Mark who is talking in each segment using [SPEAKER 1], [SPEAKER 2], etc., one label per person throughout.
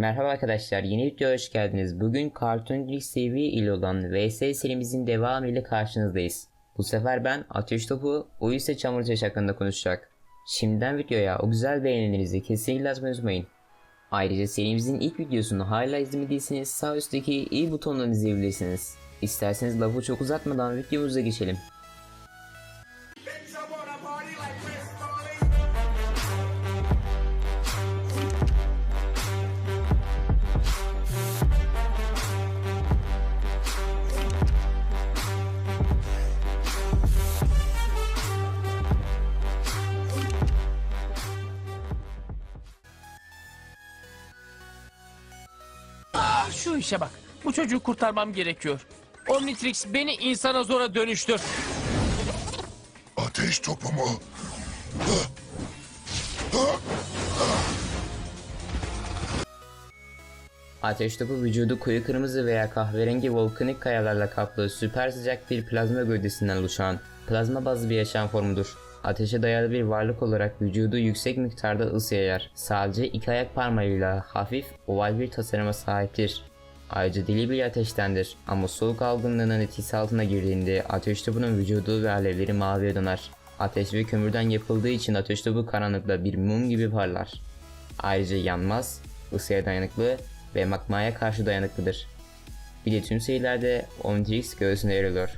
[SPEAKER 1] Merhaba arkadaşlar, yeni videoya hoş geldiniz. Bugün Cartoon League TV ile olan VS serimizin devamı ile karşınızdayız. Bu sefer ben Ateş Topu, ise Çamur Ateş hakkında konuşacak. Şimdiden videoya o güzel beğenilerinizi kesinlikle atmayı unutmayın. Ayrıca serimizin ilk videosunu hala izlemediyseniz sağ üstteki i butonundan izleyebilirsiniz. İsterseniz lafı çok uzatmadan videomuza geçelim.
[SPEAKER 2] Şu işe bak. Bu çocuğu kurtarmam gerekiyor. Omnitrix beni insana zora dönüştür.
[SPEAKER 3] Ateş topu mu?
[SPEAKER 1] Ateş topu vücudu koyu kırmızı veya kahverengi volkanik kayalarla kaplı süper sıcak bir plazma gövdesinden oluşan plazma bazlı bir yaşam formudur. Ateşe dayalı bir varlık olarak vücudu yüksek miktarda ısı yayar. Sadece iki ayak parmağıyla hafif oval bir tasarıma sahiptir. Ayrıca dili bir ateştendir ama soğuk algınlığının etkisi altına girdiğinde ateş topunun vücudu ve alevleri maviye döner. Ateş ve kömürden yapıldığı için ateş topu karanlıkta bir mum gibi parlar. Ayrıca yanmaz, ısıya dayanıklı ve magmaya karşı dayanıklıdır. Bir de tüm serilerde Omnitrix göğsünde yer alıyor.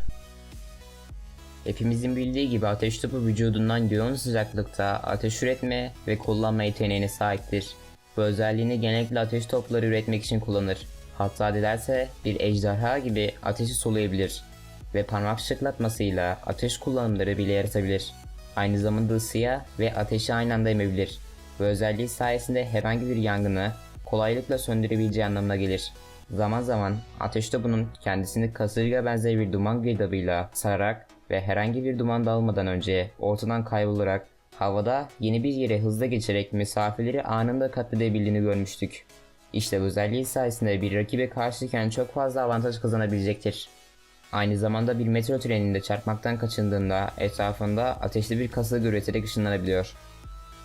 [SPEAKER 1] Hepimizin bildiği gibi ateş topu vücudundan yoğun sıcaklıkta ateş üretme ve kullanma yeteneğine sahiptir. Bu özelliğini genellikle ateş topları üretmek için kullanır. Hatta dilerse bir ejderha gibi ateşi soluyabilir ve parmak şıklatmasıyla ateş kullanımları bile yaratabilir. Aynı zamanda ısıya ve ateşi aynı anda emebilir. Bu özelliği sayesinde herhangi bir yangını kolaylıkla söndürebileceği anlamına gelir. Zaman zaman ateş topunun kendisini kasırga benzeri bir duman girdabıyla sararak ve herhangi bir duman dağılmadan önce ortadan kaybolarak havada yeni bir yere hızla geçerek mesafeleri anında kat edebildiğini görmüştük. İşte bu özelliği sayesinde bir rakibe karşıyken çok fazla avantaj kazanabilecektir. Aynı zamanda bir metro treninde çarpmaktan kaçındığında etrafında ateşli bir kasırga üreterek ışınlanabiliyor.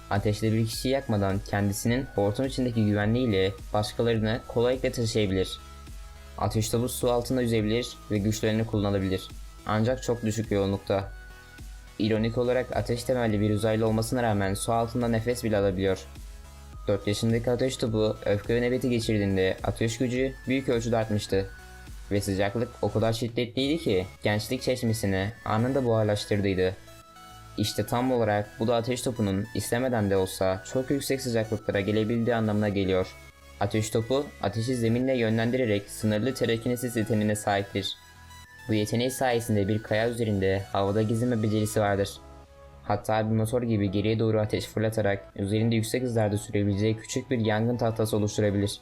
[SPEAKER 1] Ateşle bir kişiyi yakmadan kendisinin hortum içindeki güvenliğiyle başkalarını kolaylıkla taşıyabilir. Ateş topu su altında yüzebilir ve güçlerini kullanabilir. Ancak çok düşük yoğunlukta. İronik olarak ateş temelli bir uzaylı olmasına rağmen su altında nefes bile alabiliyor. 4 yaşındaki ateş topu öfke nöbeti geçirdiğinde ateş gücü büyük ölçüde artmıştı. Ve sıcaklık o kadar şiddetliydi ki gençlik çeşmesini anında buharlaştırdıydı. İşte tam olarak bu da ateş topunun istemeden de olsa çok yüksek sıcaklıklara gelebildiği anlamına geliyor. Ateş topu ateşi zeminle yönlendirerek sınırlı telekinesis yeteneğine sahiptir. Bu yeteneği sayesinde bir kaya üzerinde havada gizleme becerisi vardır. Hatta bir motor gibi geriye doğru ateş fırlatarak üzerinde yüksek hızlarda sürebileceği küçük bir yangın tahtası oluşturabilir.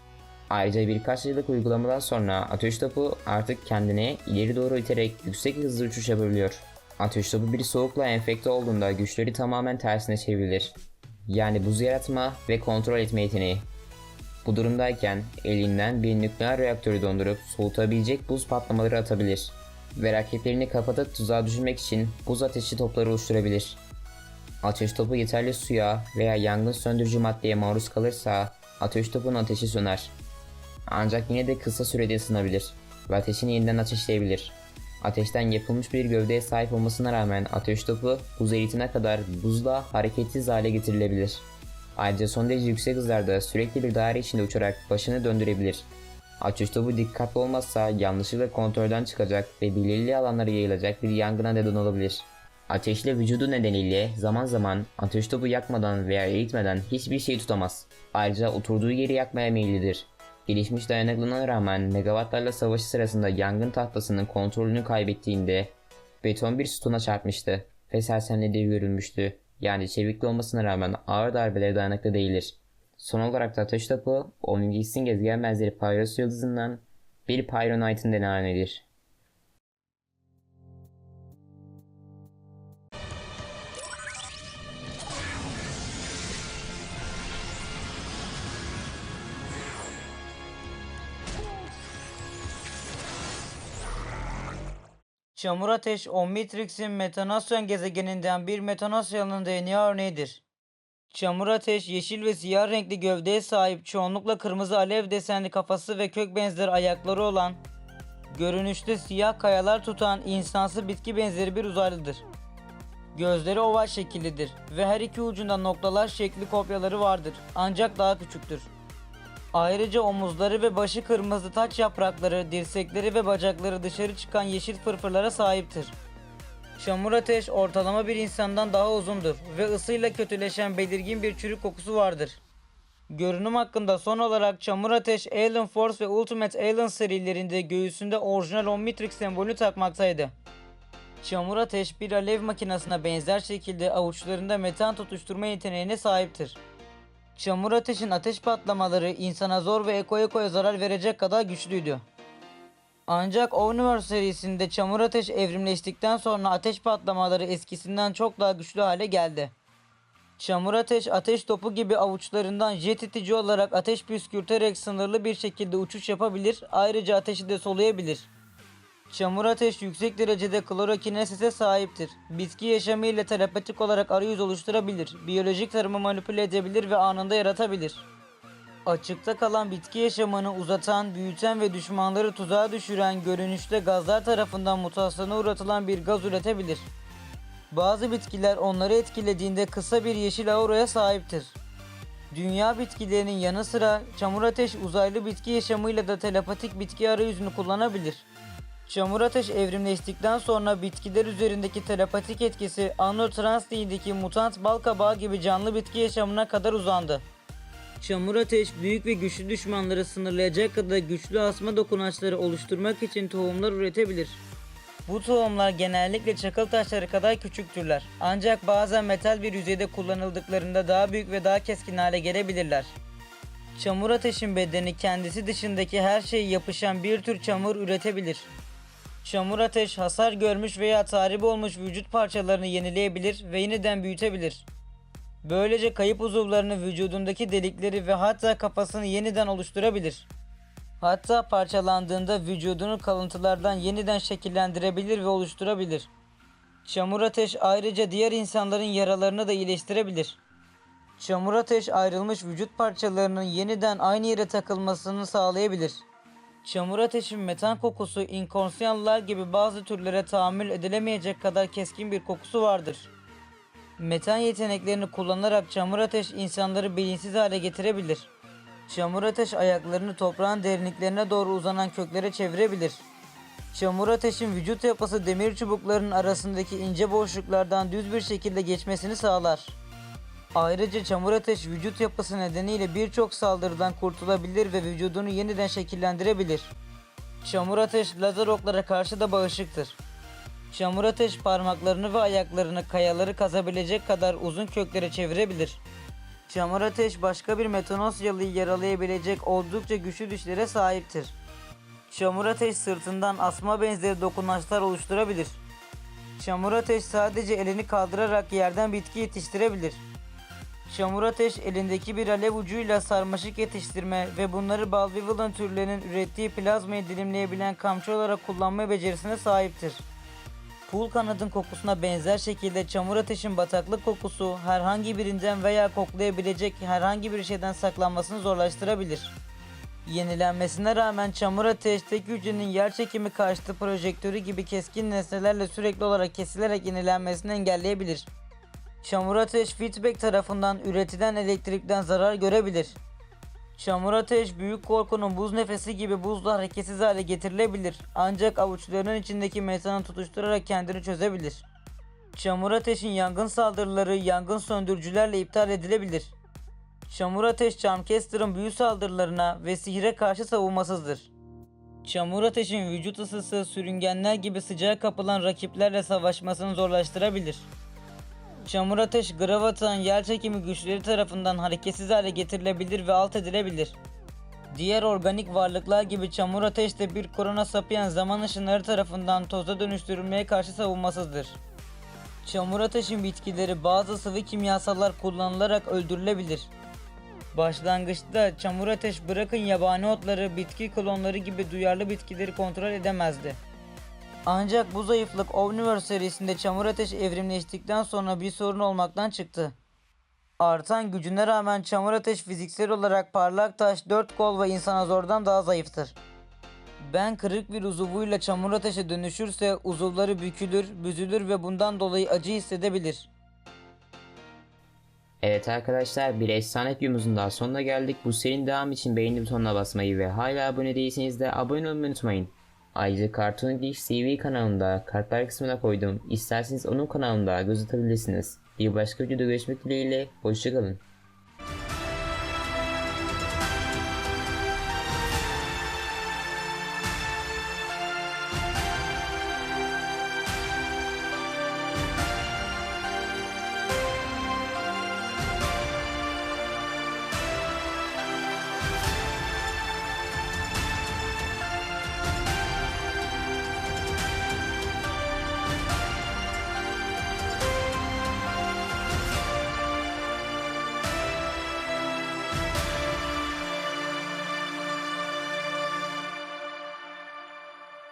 [SPEAKER 1] Ayrıca birkaç yıllık uygulamadan sonra ateş topu artık kendine ileri doğru iterek yüksek hızlı uçuş yapabiliyor. Ateş topu bir soğukla enfekte olduğunda güçleri tamamen tersine çevrilir. Yani buz yaratma ve kontrol etme yeteneği. Bu durumdayken elinden bir nükleer reaktörü dondurup soğutabilecek buz patlamaları atabilir. Ve raketlerini kapatıp tuzağa düşürmek için buz ateşi topları oluşturabilir. Ateş topu yeterli suya veya yangın söndürücü maddeye maruz kalırsa ateş topun ateşi söner. Ancak yine de kısa sürede ısınabilir ve ateşini yeniden ateşleyebilir. Ateşten yapılmış bir gövdeye sahip olmasına rağmen ateş topu buz eritine kadar buzla hareketsiz hale getirilebilir. Ayrıca son derece yüksek hızlarda sürekli bir daire içinde uçarak başını döndürebilir. Ateş topu dikkatli olmazsa yanlışlıkla kontrolden çıkacak ve belirli alanlara yayılacak bir yangına neden olabilir. Ateşle vücudu nedeniyle zaman zaman ateş topu yakmadan veya eritmeden hiçbir şey tutamaz. Ayrıca oturduğu yeri yakmaya meyillidir. Gelişmiş dayanıklılığına rağmen megawattlarla savaşı sırasında yangın tahtasının kontrolünü kaybettiğinde beton bir sütuna çarpmıştı ve sersemlediği görülmüştü. Yani çevikli olmasına rağmen ağır darbelere dayanıklı değildir. Son olarak da ateş topu Omnigis'in gezegen benzeri Pyros yıldızından bir Pyronite'ın deneyimidir.
[SPEAKER 4] Çamur ateş Omnitrix'in Metanasyon gezegeninden bir Metanasyon'un DNA örneğidir.
[SPEAKER 3] Çamur ateş yeşil ve siyah renkli gövdeye sahip çoğunlukla kırmızı alev desenli kafası ve kök benzeri ayakları olan, görünüşte siyah kayalar tutan insansı bitki benzeri bir uzaylıdır. Gözleri oval şekillidir ve her iki ucunda noktalar şekli kopyaları vardır ancak daha küçüktür. Ayrıca omuzları ve başı kırmızı taç yaprakları, dirsekleri ve bacakları dışarı çıkan yeşil fırfırlara sahiptir. Çamur ateş ortalama bir insandan daha uzundur ve ısıyla kötüleşen belirgin bir çürük kokusu vardır. Görünüm hakkında son olarak Çamur Ateş, Alien Force ve Ultimate Alien serilerinde göğsünde orijinal Omnitrix sembolü takmaktaydı. Çamur Ateş bir alev makinesine benzer şekilde avuçlarında metan tutuşturma yeteneğine sahiptir. Çamur Ateş'in ateş patlamaları insana zor ve Eko Eko'ya zarar verecek kadar güçlüydü. Ancak Omniverse serisinde çamur ateş evrimleştikten sonra ateş patlamaları eskisinden çok daha güçlü hale geldi. Çamur ateş ateş topu gibi avuçlarından jet itici olarak ateş püskürterek sınırlı bir şekilde uçuş yapabilir, ayrıca ateşi de soluyabilir. Çamur ateş yüksek derecede klorokinesise sahiptir. Bitki yaşamı ile telepatik olarak arayüz oluşturabilir, biyolojik tarımı manipüle edebilir ve anında yaratabilir. Açıkta kalan bitki yaşamını uzatan, büyüten ve düşmanları tuzağa düşüren görünüşte gazlar tarafından mutasyona uğratılan bir gaz üretebilir. Bazı bitkiler onları etkilediğinde kısa bir yeşil auraya sahiptir. Dünya bitkilerinin yanı sıra çamur ateş uzaylı bitki yaşamıyla da telepatik bitki arayüzünü kullanabilir. Çamur ateş evrimleştikten sonra bitkiler üzerindeki telepatik etkisi Anno Transdi'deki mutant bal kabağı gibi canlı bitki yaşamına kadar uzandı. Çamur ateş büyük ve güçlü düşmanları sınırlayacak kadar güçlü asma dokunaçları oluşturmak için tohumlar üretebilir. Bu tohumlar genellikle çakıl taşları kadar küçüktürler. Ancak bazen metal bir yüzeyde kullanıldıklarında daha büyük ve daha keskin hale gelebilirler. Çamur ateşin bedeni kendisi dışındaki her şeye yapışan bir tür çamur üretebilir. Çamur ateş hasar görmüş veya tahrip olmuş vücut parçalarını yenileyebilir ve yeniden büyütebilir. Böylece kayıp uzuvlarını vücudundaki delikleri ve hatta kafasını yeniden oluşturabilir. Hatta parçalandığında vücudunu kalıntılardan yeniden şekillendirebilir ve oluşturabilir. Çamur ateş ayrıca diğer insanların yaralarını da iyileştirebilir. Çamur ateş ayrılmış vücut parçalarının yeniden aynı yere takılmasını sağlayabilir. Çamur ateşin metan kokusu inkonsiyanlar gibi bazı türlere tahammül edilemeyecek kadar keskin bir kokusu vardır. Metan yeteneklerini kullanarak çamur ateş insanları bilinçsiz hale getirebilir. Çamur ateş ayaklarını toprağın derinliklerine doğru uzanan köklere çevirebilir. Çamur ateşin vücut yapısı demir çubuklarının arasındaki ince boşluklardan düz bir şekilde geçmesini sağlar. Ayrıca çamur ateş vücut yapısı nedeniyle birçok saldırıdan kurtulabilir ve vücudunu yeniden şekillendirebilir. Çamur ateş lazer oklara karşı da bağışıktır. Çamur ateş parmaklarını ve ayaklarını kayaları kazabilecek kadar uzun köklere çevirebilir. Çamur ateş başka bir metanosyalı'yı yaralayabilecek oldukça güçlü dişlere sahiptir. Çamur ateş sırtından asma benzeri dokunaçlar oluşturabilir. Çamur ateş sadece elini kaldırarak yerden bitki yetiştirebilir. Çamur ateş elindeki bir alev ucuyla sarmaşık yetiştirme ve bunları Balvivalon türlerinin ürettiği plazmayı dilimleyebilen kamçı olarak kullanma becerisine sahiptir. Pul kanadın kokusuna benzer şekilde çamur ateşin bataklık kokusu herhangi birinden veya koklayabilecek herhangi bir şeyden saklanmasını zorlaştırabilir. Yenilenmesine rağmen çamur ateş tek hücrenin yer çekimi karşıtı projektörü gibi keskin nesnelerle sürekli olarak kesilerek yenilenmesini engelleyebilir. Çamur ateş feedback tarafından üretilen elektrikten zarar görebilir. Çamur ateş büyük korkunun buz nefesi gibi buzla hareketsiz hale getirilebilir. Ancak avuçlarının içindeki metanı tutuşturarak kendini çözebilir. Çamur ateşin yangın saldırıları yangın söndürücülerle iptal edilebilir. Çamur ateş Charmcaster'ın büyü saldırılarına ve sihire karşı savunmasızdır. Çamur ateşin vücut ısısı sürüngenler gibi sıcağa kapılan rakiplerle savaşmasını zorlaştırabilir. Çamur ateş gravatan yer çekimi güçleri tarafından hareketsiz hale getirilebilir ve alt edilebilir. Diğer organik varlıklar gibi çamur ateş de bir korona sapiyen zaman ışınları tarafından toza dönüştürülmeye karşı savunmasızdır. Çamur ateşin bitkileri bazı sıvı kimyasallar kullanılarak öldürülebilir. Başlangıçta çamur ateş bırakın yabani otları, bitki klonları gibi duyarlı bitkileri kontrol edemezdi. Ancak bu zayıflık Omniverse serisinde çamur ateş evrimleştikten sonra bir sorun olmaktan çıktı. Artan gücüne rağmen çamur ateş fiziksel olarak parlak taş, dört kol ve insanazordan daha zayıftır. Ben kırık bir uzuvuyla çamur ateşe dönüşürse uzuvları bükülür, büzülür ve bundan dolayı acı hissedebilir.
[SPEAKER 1] Evet arkadaşlar bir efsane videomuzun daha sonuna geldik. Bu serinin devamı için beğeni butonuna basmayı ve hala abone değilseniz de abone olmayı unutmayın. Ayrıca Cartoon Geek CV kanalında kartlar kısmına koydum. İsterseniz onun kanalında göz atabilirsiniz. Bir başka videoda görüşmek dileğiyle. Hoşçakalın.